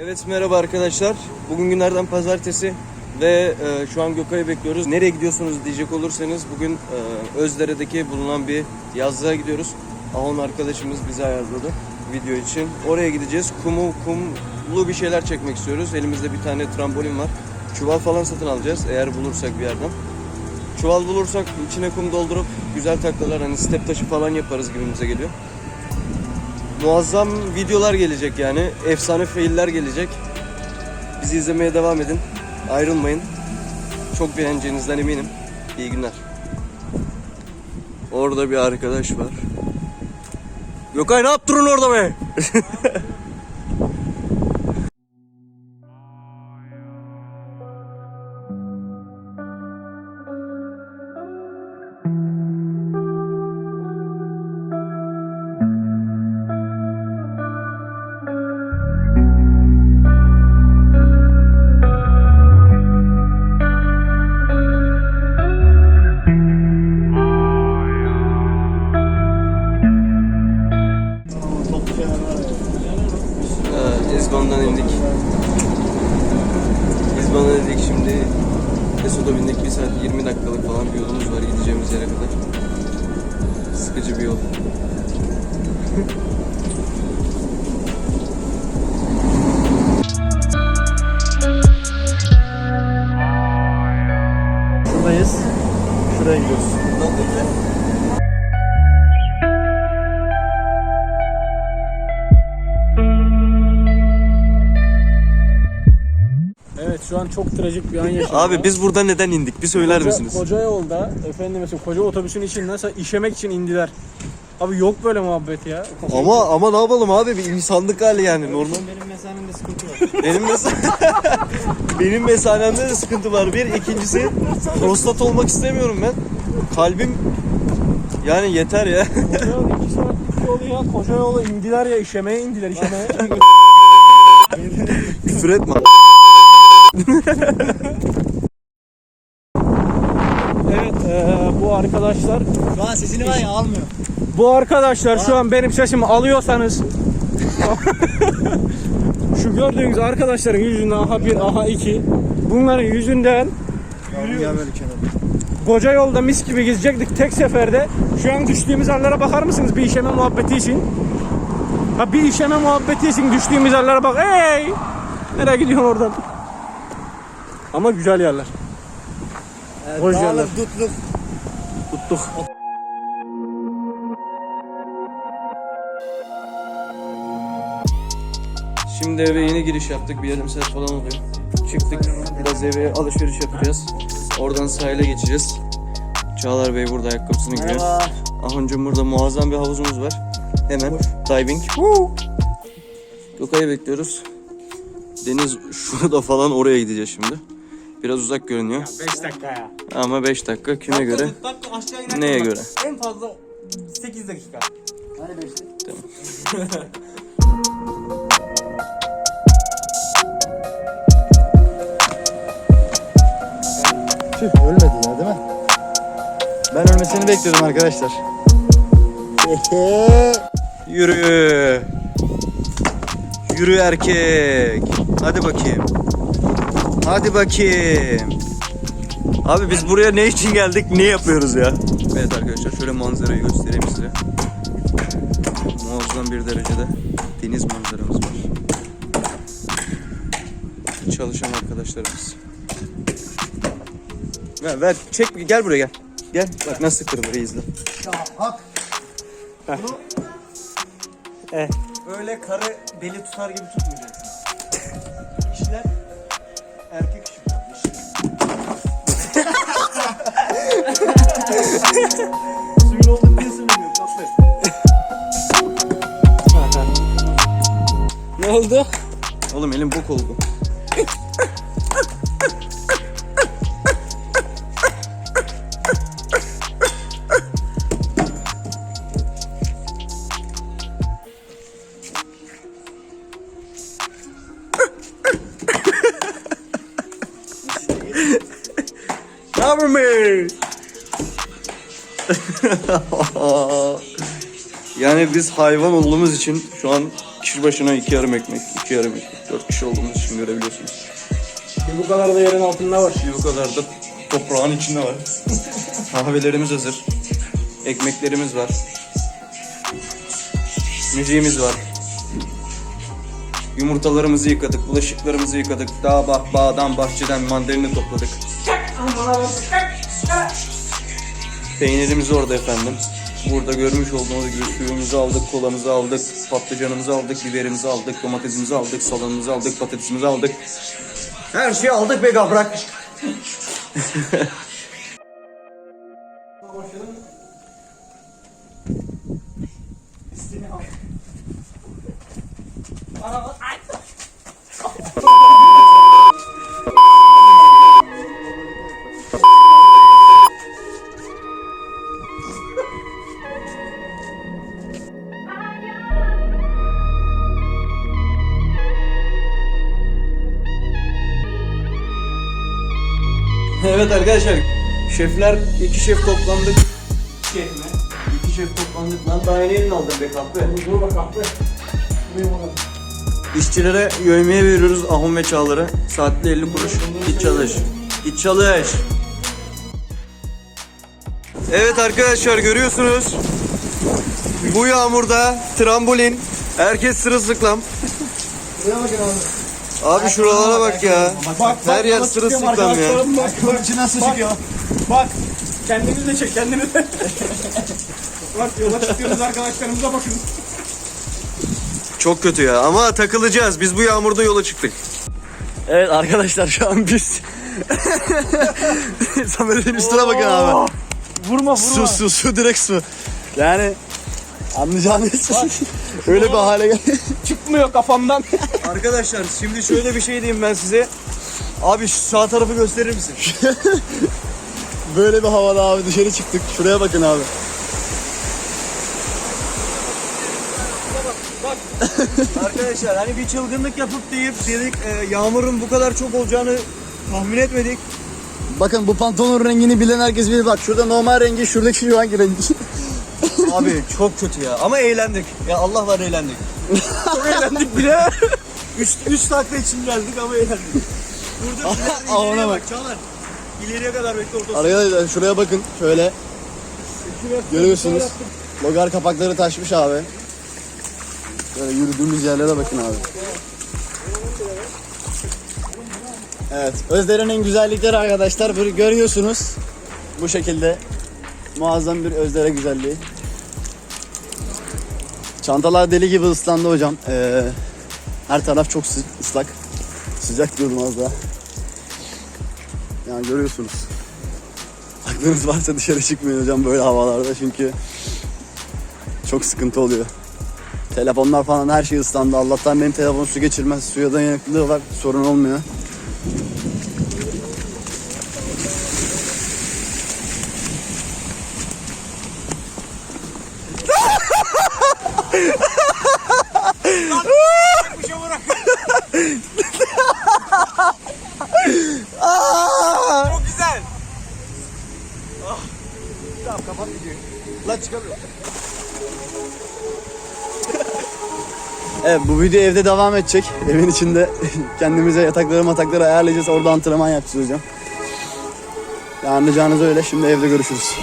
Evet merhaba arkadaşlar. Bugün günlerden pazartesi ve e, şu an Gökay'ı bekliyoruz. Nereye gidiyorsunuz diyecek olursanız bugün e, Özdere'deki bulunan bir yazlığa gidiyoruz. Ahon arkadaşımız bizi ayarladı video için. Oraya gideceğiz. Kumu, kumlu bir şeyler çekmek istiyoruz. Elimizde bir tane trambolin var. Çuval falan satın alacağız eğer bulursak bir yerden. Çuval bulursak içine kum doldurup güzel taklalar hani step taşı falan yaparız gibimize geliyor. Muazzam videolar gelecek yani. Efsane failler gelecek. Bizi izlemeye devam edin. Ayrılmayın. Çok beğeneceğinizden eminim. İyi günler. Orada bir arkadaş var. Gökay ne yaptırın orada be? An çok trajik bir an yaşanıyor. Abi biz burada neden indik? Bir söyler koca, misiniz? Koca yolda efendim mesela koca otobüsün içinden mesela işemek için indiler. Abi yok böyle muhabbet ya. Ama ama ne yapalım abi bir insanlık hali yani normal. Benim mesanemde sıkıntı var. Benim mesela benim mesanemde de sıkıntı var. Bir ikincisi prostat olmak istemiyorum ben. Kalbim yani yeter ya. Koca yol 2 saatlik yolu ya. Koca yola indiler ya işemeye indiler işemeye. Küfür etme. evet eee, bu arkadaşlar Şu an sesini var ya almıyor. Bu arkadaşlar şu an benim sesimi alıyorsanız şu gördüğünüz arkadaşların yüzünden aha bir aha iki bunların yüzünden Ya böyle kenara. koca yolda mis gibi gezecektik tek seferde. Şu an düştüğümüz yerlere bakar mısınız bir işeme muhabbeti için? Ha bir işeme muhabbeti için düştüğümüz yerlere bak. Hey! Nereye gidiyorsun oradan? Ama güzel yerler. Hoş Dağlık, yerler. dutluk. Tuttuk. Şimdi eve yeni giriş yaptık. Bir yarım saat falan oluyor. Çıktık. Biraz eve alışveriş yapacağız. Oradan sahile geçeceğiz. Çağlar Bey burada ayakkabısını giyiyor. Ahoncum burada muazzam bir havuzumuz var. Hemen diving. Gökay'ı bekliyoruz. Deniz şurada falan oraya gideceğiz şimdi. Biraz uzak görünüyor. 5 dakika ya. Ama 5 dakika kime göre? Dakika aşağı inerken Neye bak, göre? En fazla 8 dakika. Hani 5 Tüh ölmedi ya değil mi? Ben ölmesini bekliyordum arkadaşlar. Yürü. Yürü erkek. Hadi bakayım. Hadi bakayım. Abi biz buraya ne için geldik? Ne yapıyoruz ya? Evet arkadaşlar şöyle manzarayı göstereyim size. Muazzam bir derecede deniz manzaramız var. Çalışan arkadaşlarımız. Ver, ver çek gel buraya gel. Gel bak nasıl kırılır izle. Ya hak. Eh. Öyle karı beli tutar gibi tutmayacaksın. Suyun söylemiyorum? Ne oldu? Oğlum elim bok oldu. Yani biz hayvan olduğumuz için şu an kişi başına iki yarım ekmek, iki yarım ekmek. Dört kişi olduğumuz için görebiliyorsunuz. Bir bu kadar da yerin altında var. Bir bu kadar da toprağın içinde var. Kahvelerimiz hazır. Ekmeklerimiz var. Müziğimiz var. Yumurtalarımızı yıkadık, bulaşıklarımızı yıkadık. Dağ, bah, bağdan, bahçeden mandalini topladık. Peynirimiz orada efendim. Burada görmüş olduğunuz gibi suyumuzu aldık, kolamızı aldık, patlıcanımızı aldık, biberimizi aldık, domatesimizi aldık, salamımızı aldık, patatesimizi aldık. Her şeyi aldık be gabrak. Evet arkadaşlar, şefler, iki şef toplandık. Şef mi? İki şef toplandık lan. Daha yeni elini aldım be kahve. Dur bak kahve. İşçilere yövmeye veriyoruz Ahun ve Çağlar'a. Saatli 50 kuruş. Git çalış. Git çalış. Evet arkadaşlar görüyorsunuz. Bu yağmurda trambolin. Herkes sırılsıklam. Abi şuralara bak ya. Her yer sırılsıklam ya. Bak, Kılıcı nasıl çıkıyor? bak. Kendiniz de çek kendiniz de. bak yola çıkıyoruz arkadaşlarımıza bakın. Çok kötü ya ama takılacağız. Biz bu yağmurda yola çıktık. Evet arkadaşlar şu an biz Samet'in üstüne bakın abi. Vurma vurma. Su su su direkt su. Yani anlayacağınız öyle bir hale geldi. Çıkmıyor kafamdan. Arkadaşlar şimdi şöyle bir şey diyeyim ben size. Abi şu sağ tarafı gösterir misin? Böyle bir havada abi dışarı çıktık. Şuraya bakın abi. Arkadaşlar hani bir çılgınlık yapıp deyip dedik e, yağmurun bu kadar çok olacağını tahmin etmedik. Bakın bu pantolonun rengini bilen herkes bilir. Bak şurada normal rengi, şuradaki şu hangi rengi? Abi çok kötü ya ama eğlendik. Ya Allah var eğlendik. Çok eğlendik bile. 3 3 dakika için geldik ama eğlendik. Burada Aa, ona ileriye bak. bak Çağlar. İleriye kadar bekle orada. Arkadaşlar şuraya bakın. Şöyle. Görüyorsunuz. Logar kapakları taşmış abi. Böyle yürüdüğümüz yerlere bakın abi. Evet. Özdere'nin güzellikleri arkadaşlar. Görüyorsunuz. Bu şekilde. Muazzam bir Özdere güzelliği. Çantalar deli gibi ıslandı hocam. Ee, her taraf çok ıslak. Sıcak diyordum az daha. Yani görüyorsunuz. Aklınız varsa dışarı çıkmayın hocam böyle havalarda çünkü çok sıkıntı oluyor. Telefonlar falan her şey ıslandı. Allah'tan benim telefon su geçirmez. Suya dayanıklılığı var. Sorun olmuyor. Çok güzel. Lan çıkamıyor. Evet bu video evde devam edecek. Evin içinde kendimize yatakları matakları ayarlayacağız. Orada antrenman yapacağız hocam. Ya anlayacağınız öyle. Şimdi evde görüşürüz.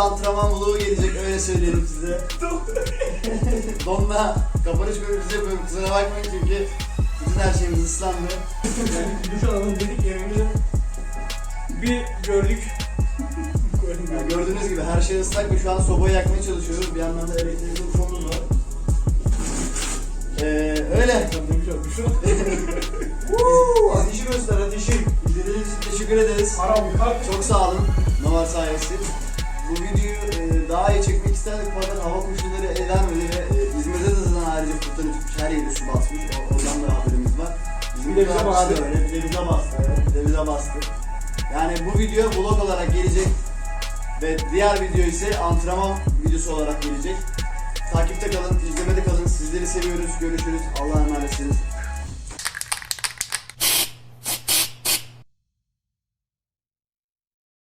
Antrenman vlogu gelecek öyle söyleyelim size. Donla kapanış bölümümüzü yapıyorum kusura bakmayın çünkü bütün her şeyimiz ıslandı. Duş alalım dedik evimizi bir gördük. Yani gördüğünüz gibi her şey ıslak ve şu an sobayı yakmaya çalışıyoruz. Bir yandan da elektrikli ufamız var. Ee, öyle. Woo! ateşi göster ateşi. İzlediğiniz için teşekkür ederiz. Çok sağ olun. Novar sayesi. Daha iyi çekmek isterdik fakat hava koşulları el vermedi ve e, İzmir'de de zaten ayrıca fırtına çıkmış. Her yeri su basmış. O, oradan da haberimiz var. Bir de bize bastı. Öyle, bir de bize bastı. Evet, bir de bize bastı. Yani bu video vlog olarak gelecek. Ve diğer video ise antrenman videosu olarak gelecek. Takipte kalın, izlemede kalın. Sizleri seviyoruz. Görüşürüz. Allah'a emanetsiniz.